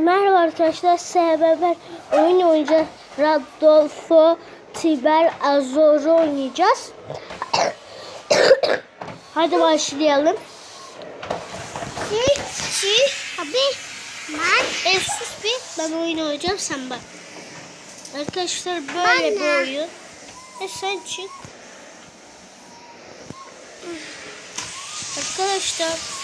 Merhaba arkadaşlar, beraber oyun oynayacağız. Radolfo, Tiber, Azor'u oynayacağız. Hadi başlayalım. Abi ben E sus bir, ben oyun oynayacağım sen bak. Arkadaşlar böyle bir Anne. oyun. E sen çık. Arkadaşlar.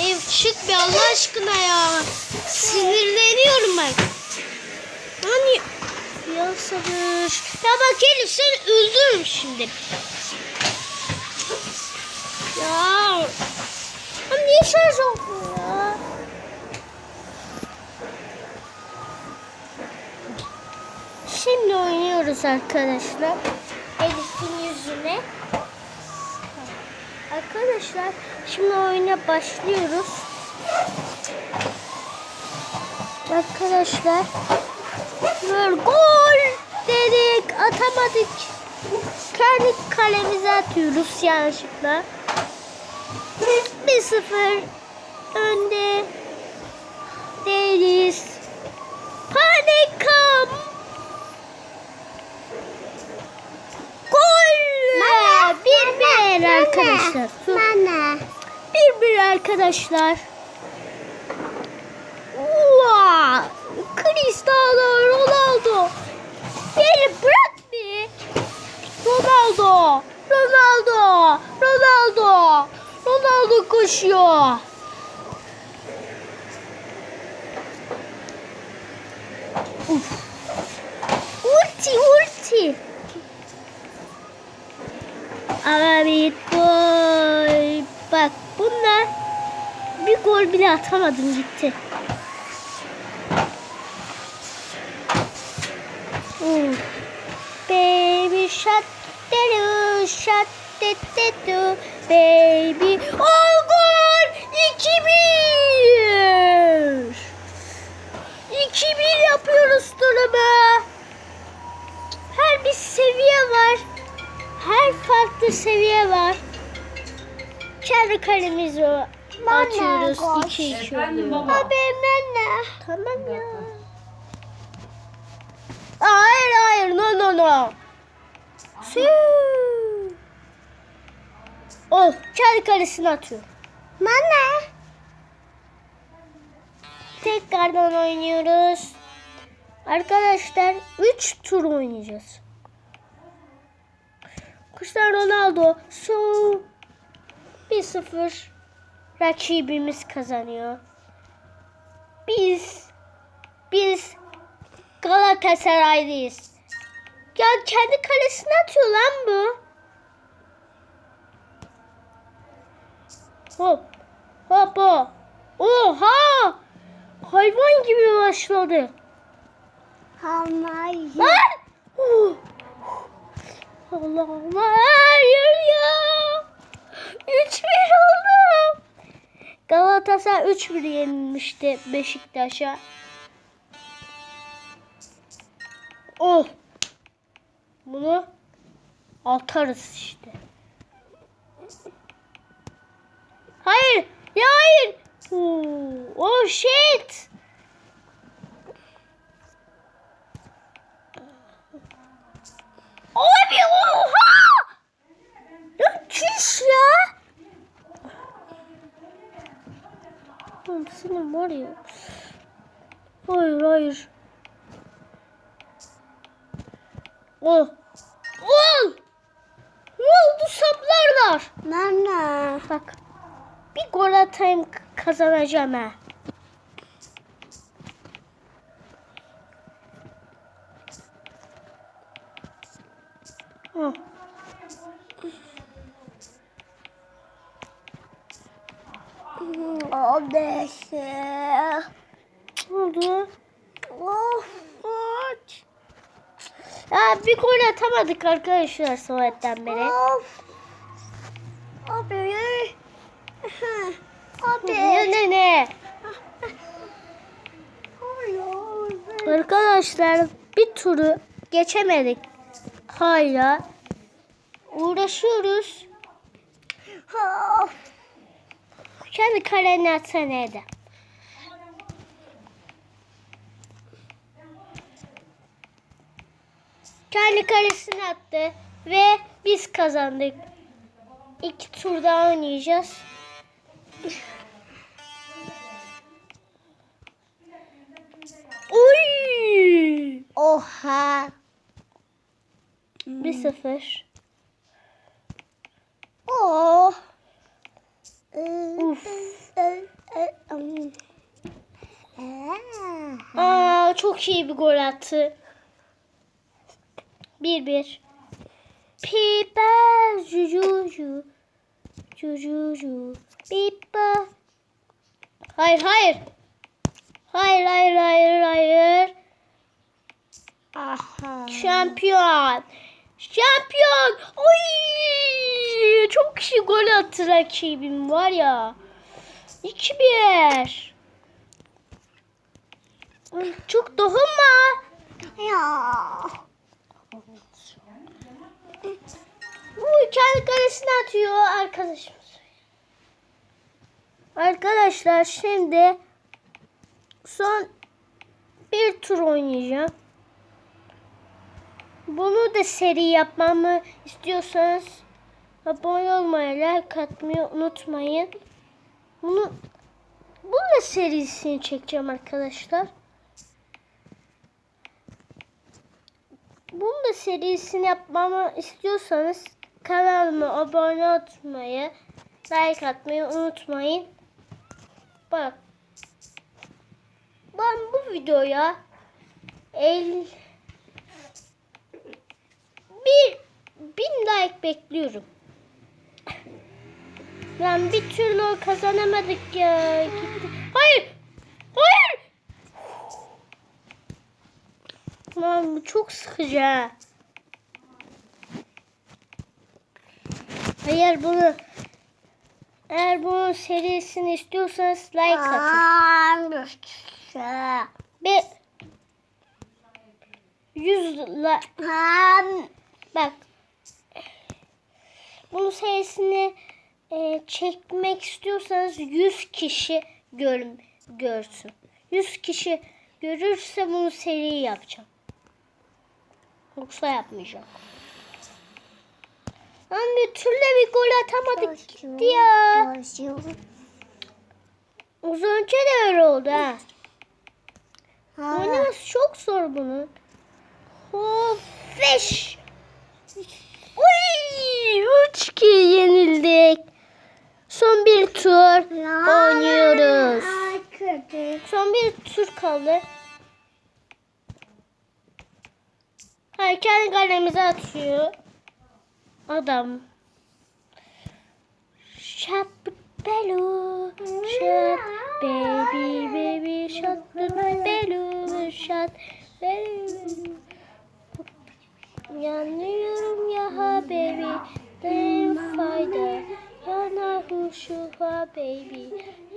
Ev çık bir Allah aşkına ya. Sinirleniyorum ben. Hani ya sabır. Ya bak Elif sen öldürürüm şimdi. Ya. Ama niye şarj olmuyor ya? Şimdi oynuyoruz arkadaşlar. Elif'in yüzüne. Arkadaşlar şimdi oyuna başlıyoruz. Arkadaşlar böyle gol dedik atamadık. Kendi kalemize atıyoruz yanlışlıkla. 1-0 önde değiliz. Panikam. Gol! Bana, Bir bir bana, arkadaşlar. Sus. bana. Bir bir arkadaşlar. Wow! Cristiano Ronaldo. Beni bırak bir. Ronaldo. Ronaldo. Ronaldo. Ronaldo koşuyor. Uf. Ulti ulti. Bir gol. Bak bunlar bir gol bile atamadım gitti. Uf. Baby shot do shot do baby. Kendi kalemizi atıyoruz. gol. 2-2 Efendim oluyor. baba. Abi ben Tamam ya. Hayır hayır no no no. Sü. Oh kendi kalesine atıyor. Bana. Tekrardan oynuyoruz. Arkadaşlar 3 tur oynayacağız. Cristiano Ronaldo so 1-0 rakibimiz kazanıyor. Biz biz Galatasaray'dayız. Ya kendi kalesine atıyor lan bu. Hop. Hop hop. Oha! Hayvan gibi başladı. Hayır. Lan! Uh! Allah Allah. Hayır ya. 3-1 oldu. Galatasaray 3-1 yenilmişti Beşiktaş'a. Oh. Bunu atarız işte. Hayır. Ya hayır. Oh shit. Abi oha! Ya çüş ya. Oğlum senin var ya. Hayır hayır. Oh. Ol. Ne oldu saplarlar? Bana. Bak. Bir gol atayım kazanacağım ha. 15. Oldu. Of. Ya bir gol atamadık arkadaşlar Sovet'ten beri. Of. Abi. Abi. Ne ne ne. Arkadaşlar bir turu geçemedik. Hala uğraşıyoruz. Of. Şöyle bir kareni atsana Eda. Kendi karesini attı ve biz kazandık. İki tur daha oynayacağız. Oy! Oha! Bir sıfır. Çok iyi bir gol attı. 1-1. Pipa jujuju. Jujuju. Pipa. Hayır hayır. Hayır hayır hayır hayır. Aha. Şampiyon. Şampiyon. Oy! Çok iyi gol attı rakibim var ya. 2-1. Çok dokunma. Ya. Bu kendi kalesine atıyor arkadaşımız. Arkadaşlar şimdi son bir tur oynayacağım. Bunu da seri yapmamı istiyorsanız abone olmayı, like atmayı unutmayın. Bunu bunun da serisini çekeceğim arkadaşlar. Bunun da serisini yapmamı istiyorsanız kanalıma abone olmayı, like atmayı unutmayın. Bak. Ben bu videoya el bir bin like bekliyorum. Lan bir türlü kazanamadık ya. Gitti. Hayır. Lan bu çok sıkıcı ha. Eğer bunu eğer bunun serisini istiyorsanız like atın. Ve 100 like bak bunun serisini e, çekmek istiyorsanız 100 kişi gör, görsün. 100 kişi görürse bunu seri yapacağım. Yoksa yapmayacağım. Lan bir türlü bir gol atamadık gitti ya. Az önce de öyle oldu ha. Oynaması çok zor bunun. Hop, beş. Uy, üç ki yenildik. Son bir tur oynuyoruz. Son bir tur kaldı. Hayır kendi atıyor. Adam. Shut bello, shut baby baby shut bello, shut bello. Yanıyorum ya baby, ne fayda yana huşu ha baby.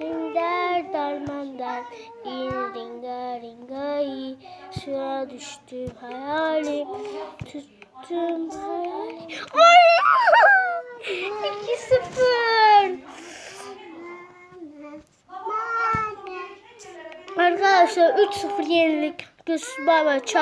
Rinder darmandan in ringa ringai suya düştüm hayalim tuttum hayalim. Ay! 2-0. Arkadaşlar 3-0 yenilik. Göz baba çal.